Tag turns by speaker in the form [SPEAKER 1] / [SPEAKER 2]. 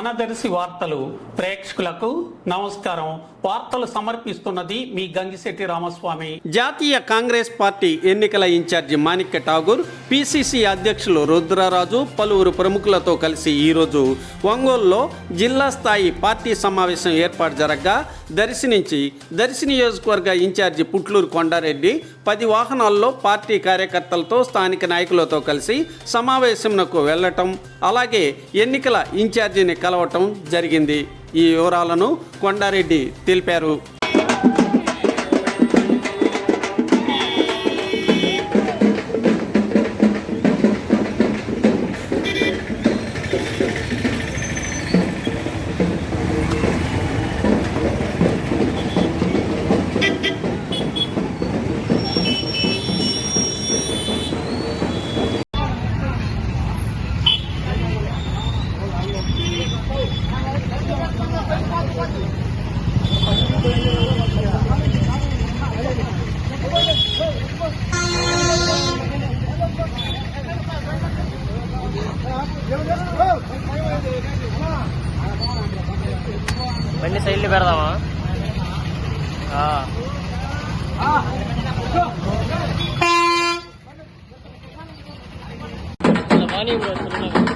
[SPEAKER 1] Manadarshi వార్తలు ప్రేక్షకులకు నమస్కారం. వార్తలు సమర్పిస్తున్నది మీ గంగిశెట్టి రామస్వామి. జాతీయ కాంగ్రెస్ పార్టీ ఎన్నికల ఇన్ఛార్జి మాణిక్య ఠాగూర్ పిసిసి అధ్యక్షులు రుద్రరాజు పలువురు ప్రముఖులతో కలిసి ఈరోజు ఒంగోలులో జిల్లా స్థాయి పార్టీ సమావేశం ఏర్పాటు జరగగా. దర్శి నుంచి దర్శి నియోజకవర్గ ఇన్ఛార్జి పుట్లూరు కొండారెడ్డి పది వాహనాల్లో పార్టీ కార్యకర్తలతో స్థానిక నాయకులతో కలిసి సమావేశంకు వెళ్ళటం అలాగే ఎన్నికల ఇన్ఛార్జిని కలవటం జరిగింది. ఈ వివరాలను కొండారెడ్డి తెలిపారు.
[SPEAKER 2] வண்டி சைடில் பேரதாமா ஆ. மானியம்